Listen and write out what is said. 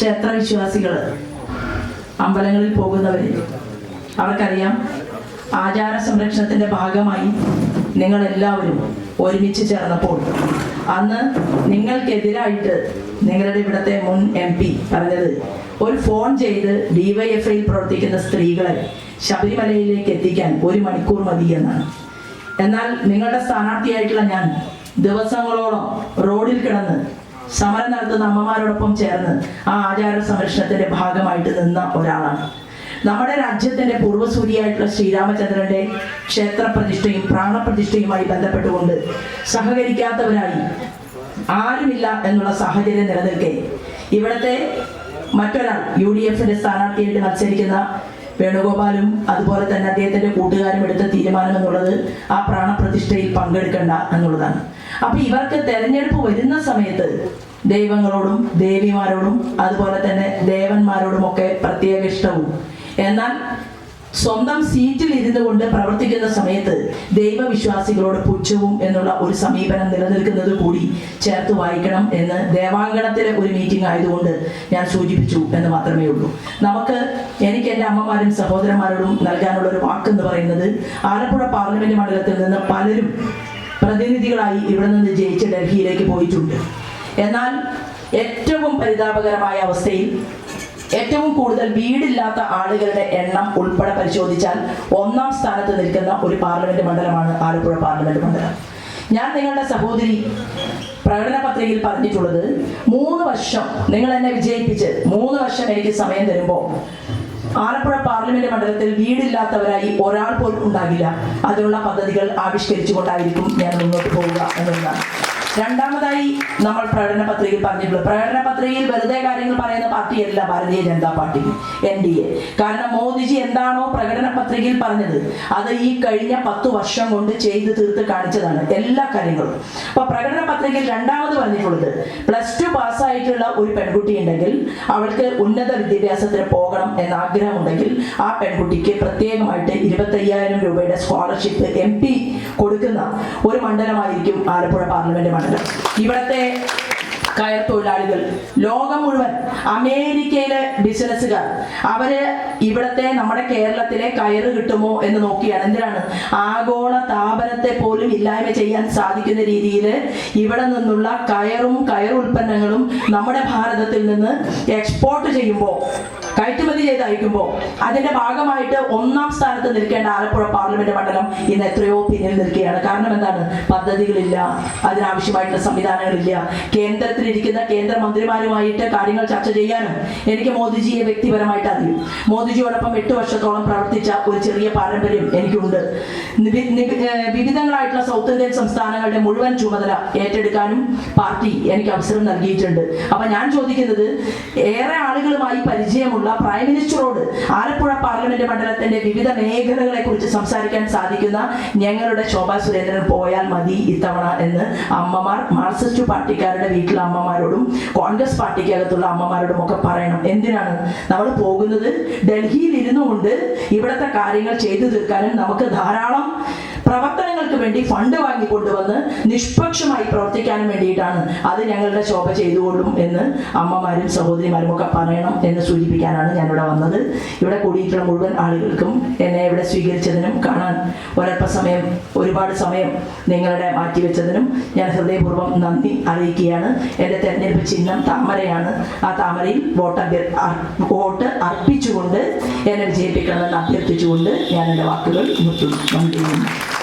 ക്ഷേത്രവിശ്വാസികൾ അമ്പലങ്ങളിൽ പോകുന്നവർ അവർക്കറിയാം ആചാര സംരക്ഷണത്തിന്റെ ഭാഗമായി നിങ്ങൾ എല്ലാവരും ഒരുമിച്ച് ചേർന്നപ്പോൾ അന്ന് നിങ്ങൾക്കെതിരായിട്ട് നിങ്ങളുടെ ഇവിടുത്തെ മുൻ എം പി പറഞ്ഞത് ഒരു ഫോൺ ചെയ്ത് ഡിവൈഎഫ്ഐയിൽ പ്രവർത്തിക്കുന്ന സ്ത്രീകളെ ശബരിമലയിലേക്ക് എത്തിക്കാൻ ഒരു മണിക്കൂർ മതി എന്നാണ്. എന്നാൽ നിങ്ങളുടെ സ്ഥാനാർത്ഥിയായിട്ടുള്ള ഞാൻ ദിവസങ്ങളോളം റോഡിൽ കിടന്ന് സമരം നടത്തുന്ന അമ്മമാരോടൊപ്പം ചേർന്ന് ആ ആചാര സംരക്ഷണത്തിന്റെ ഭാഗമായിട്ട് നിന്ന ഒരാളാണ്. നമ്മുടെ രാജ്യത്തിന്റെ പൂർവസൂരിയായിട്ടുള്ള ശ്രീരാമചന്ദ്രന്റെ ക്ഷേത്ര പ്രതിഷ്ഠയും പ്രാണപ്രതിഷ്ഠയുമായി ബന്ധപ്പെട്ടുകൊണ്ട് സഹകരിക്കാത്തവരായി ആരുമില്ല എന്നുള്ള സാഹചര്യം നിലനിൽക്കെ. ഇവിടുത്തെ മറ്റൊരാൾ യു ഡി എഫിന്റെ സ്ഥാനാർത്ഥിയായിട്ട് മത്സരിക്കുന്ന വേണുഗോപാലും അതുപോലെ തന്നെ അദ്ദേഹത്തിന്റെ കൂട്ടുകാരും എടുത്ത തീരുമാനം എന്നുള്ളത് ആ പ്രാണപ്രതിഷ്ഠയിൽ പങ്കെടുക്കണ്ട എന്നുള്ളതാണ്. അപ്പൊ ഇവർക്ക് തെരഞ്ഞെടുപ്പ് വരുന്ന സമയത്ത് ദൈവങ്ങളോടും ദേവിമാരോടും അതുപോലെ തന്നെ ദേവന്മാരോടും ഒക്കെ പ്രത്യേക ഇഷ്ടവും. എന്നാൽ സ്വന്തം സീറ്റിൽ ഇരുന്നു കൊണ്ട് പ്രവർത്തിക്കുന്ന സമയത്ത് ദൈവവിശ്വാസികളോട് പുച്ഛവും എന്നുള്ള ഒരു സമീപനം നിലനിൽക്കുന്നത് കൂടി ചേർത്ത് വായിക്കണം എന്ന് ദേവാങ്കണത്തിലെ ഒരു മീറ്റിംഗ് ആയതുകൊണ്ട് ഞാൻ സൂചിപ്പിച്ചു എന്ന് മാത്രമേ ഉള്ളൂ. നമുക്ക് എനിക്ക് എന്റെ അമ്മമാരും സഹോദരന്മാരോടും നൽകാനുള്ള ഒരു വാക്കെന്ന് പറയുന്നത് ആലപ്പുഴ പാർലമെന്റ് മണ്ഡലത്തിൽ നിന്ന് പലരും പ്രതിനിധികളായി ഇവിടെ നിന്ന് ജയിച്ച് ഡൽഹിയിലേക്ക് പോയിട്ടുണ്ട്. എന്നാൽ ഏറ്റവും പരിതാപകരമായ അവസ്ഥയിൽ ഏറ്റവും കൂടുതൽ വീടില്ലാത്ത ആളുകളുടെ എണ്ണം ഉൾപ്പെടെ പരിശോധിച്ചാൽ ഒന്നാം സ്ഥാനത്ത് നിൽക്കുന്ന ഒരു പാർലമെന്റ് മണ്ഡലമാണ് ആലപ്പുഴ പാർലമെന്റ് മണ്ഡലം. ഞാൻ നിങ്ങളുടെ സഹോദരി പ്രകടന പത്രികയിൽ പറഞ്ഞിട്ടുള്ളത് മൂന്ന് വർഷം നിങ്ങൾ എന്നെ വിജയിപ്പിച്ച് മൂന്ന് വർഷം എനിക്ക് സമയം തരുമ്പോൾ ആലപ്പുഴ പാർലമെന്റ് മണ്ഡലത്തിൽ വീടില്ലാത്തവരായി ഒരാൾ പോലും ഉണ്ടാകില്ല. അതിനുള്ള പദ്ധതികൾ ആവിഷ്കരിച്ചുകൊണ്ടായിരിക്കും ഞാൻ മുന്നോട്ട് പോവുക എന്നുള്ളതാണ്. രണ്ടാമതായി നമ്മൾ പ്രകടന പത്രികയിൽ പറഞ്ഞിട്ടുള്ളത് പ്രകടന പത്രികയിൽ വെറുതെ കാര്യങ്ങൾ പറയുന്ന പാർട്ടിയല്ല Bharatiya Janata party N D A. കാരണം മോദിജി എന്താണോ പ്രകടന പത്രികയിൽ പറഞ്ഞത് അത് ഈ കഴിഞ്ഞ പത്ത് വർഷം കൊണ്ട് ചെയ്ത് തീർത്ത് കാണിച്ചതാണ് എല്ലാ കാര്യങ്ങളും. അപ്പൊ പ്രകടന പത്രികയിൽ രണ്ടാമത് പറഞ്ഞിട്ടുള്ളത് പ്ലസ് ടു പാസ്സായിട്ടുള്ള ഒരു പെൺകുട്ടി ഉണ്ടെങ്കിൽ അവൾക്ക് ഉന്നത വിദ്യാഭ്യാസത്തിന് പോകണം എന്ന ആഗ്രഹമുണ്ടെങ്കിൽ ആ പെൺകുട്ടിക്ക് പ്രത്യേകമായിട്ട് ഇരുപത്തയ്യായിരം രൂപയുടെ സ്കോളർഷിപ്പ് എം കൊടുക്കുന്ന ഒരു മണ്ഡലമായിരിക്കും ആലപ്പുഴ പാർലമെന്റ് മണ്ഡലം ഇവിടുത്തെ കയർ തൊഴിലാളികൾ. ലോകം മുഴുവൻ അമേരിക്കയിലെ ബിസിനസ്സുകാർ അവർ ഇവിടത്തെ നമ്മുടെ കേരളത്തിലെ കയറ് കിട്ടുമോ എന്ന് നോക്കിയാണ്. എന്തിനാണ്? ആഗോള താപനത്തെ പോലും ഇല്ലായ്മ ചെയ്യാൻ സാധിക്കുന്ന രീതിയിൽ ഇവിടെ നിന്നുള്ള കയറും കയർ ഉൽപ്പന്നങ്ങളും നമ്മുടെ ഭാരതത്തിൽ നിന്ന് എക്സ്പോർട്ട് ചെയ്യുമ്പോൾ കയറ്റുമതി ചെയ്ത് അയക്കുമ്പോൾ അതിന്റെ ഭാഗമായിട്ട് ഒന്നാം സ്ഥാനത്ത് നിൽക്കേണ്ട ആലപ്പുഴ പാർലമെന്റ് മണ്ഡലം ഇന്ന് എത്രയോ പിന്നിൽ നിൽക്കുകയാണ്. കാരണം എന്താണ്? പദ്ധതികളില്ല അതിനാവശ്യമായിട്ടുള്ള സംവിധാനങ്ങളില്ല. കേന്ദ്രത്തിലിരിക്കുന്ന കേന്ദ്രമന്ത്രിമാരുമായിട്ട് കാര്യങ്ങൾ ചർച്ച ചെയ്യാനും എനിക്ക് മോദിജിയെ വ്യക്തിപരമായിട്ട് അറിയും. മോദിജിയോടൊപ്പം എട്ട് വർഷത്തോളം പ്രവർത്തിച്ച ഒരു ചെറിയ പാരമ്പര്യം എനിക്കുണ്ട്. വിവിധങ്ങളായിട്ടുള്ള സൗത്ത് ഇന്ത്യൻ സംസ്ഥാനങ്ങളുടെ മുഴുവൻ ചുമതല ഏറ്റെടുക്കാനും പാർട്ടി എനിക്ക് അവസരം നൽകിയിട്ടുണ്ട്. അപ്പൊ ഞാൻ ചോദിക്കുന്നത് ഏറെ ആളുകളുമായി പരിചയമുള്ള പ്രൈം മിനിസ്റ്ററോട് ആലപ്പുഴ പാർലമെന്റ് മണ്ഡലത്തിന്റെ വിവിധ മേഖലകളെ കുറിച്ച് സംസാരിക്കാൻ സാധിക്കുന്ന ഞങ്ങളുടെ ശോഭാ സുരേന്ദ്രൻ പോയാൽ മതി ഇത്തവണ എന്ന് അമ്മമാർ മാർക്സിസ്റ്റ് പാർട്ടിക്കാരുടെ വീട്ടിലെ അമ്മമാരോടും കോൺഗ്രസ് പാർട്ടിക്കകത്തുള്ള അമ്മമാരോടും ഒക്കെ പറയണം. എന്തിനാണ്? നമ്മൾ പോകുന്നത് ഡൽഹിയിൽ ഇരുന്നുകൊണ്ട് ഇവിടുത്തെ കാര്യങ്ങൾ ചെയ്തു തീർക്കാനും നമുക്ക് ധാരാളം വേണ്ടി ഫണ്ട് വാങ്ങിക്കൊണ്ടുവന്ന് നിഷ്പക്ഷമായി പ്രവർത്തിക്കാനും വേണ്ടിയിട്ടാണ് അത് ഞങ്ങളുടെ ശോഭ ചെയ്തുകൊള്ളും എന്ന് അമ്മമാരും സഹോദരിമാരും ഒക്കെ പറയണം എന്ന് സൂചിപ്പിക്കാനാണ് ഞാനിവിടെ വന്നത്. ഇവിടെ കൂടിയിട്ടുള്ള മുഴുവൻ ആളുകൾക്കും എന്നെ ഇവിടെ സ്വീകരിച്ചതിനും കാണാൻ ഒരൽപ്പ സമയം ഒരുപാട് സമയം നിങ്ങളുടെ മാറ്റിവെച്ചതിനും ഞാൻ ഹൃദയപൂർവം നന്ദി അറിയിക്കുകയാണ്. എന്റെ തെരഞ്ഞെടുപ്പ് ചിഹ്നം താമരയാണ്. ആ താമരയിൽ വോട്ട് വോട്ട് അർപ്പിച്ചുകൊണ്ട് എന്നെ വിജയിപ്പിക്കണമെന്ന് അഭ്യർത്ഥിച്ചുകൊണ്ട് ഞാൻ എന്റെ വാക്കുകൾ നിർത്തുന്നു നന്ദി.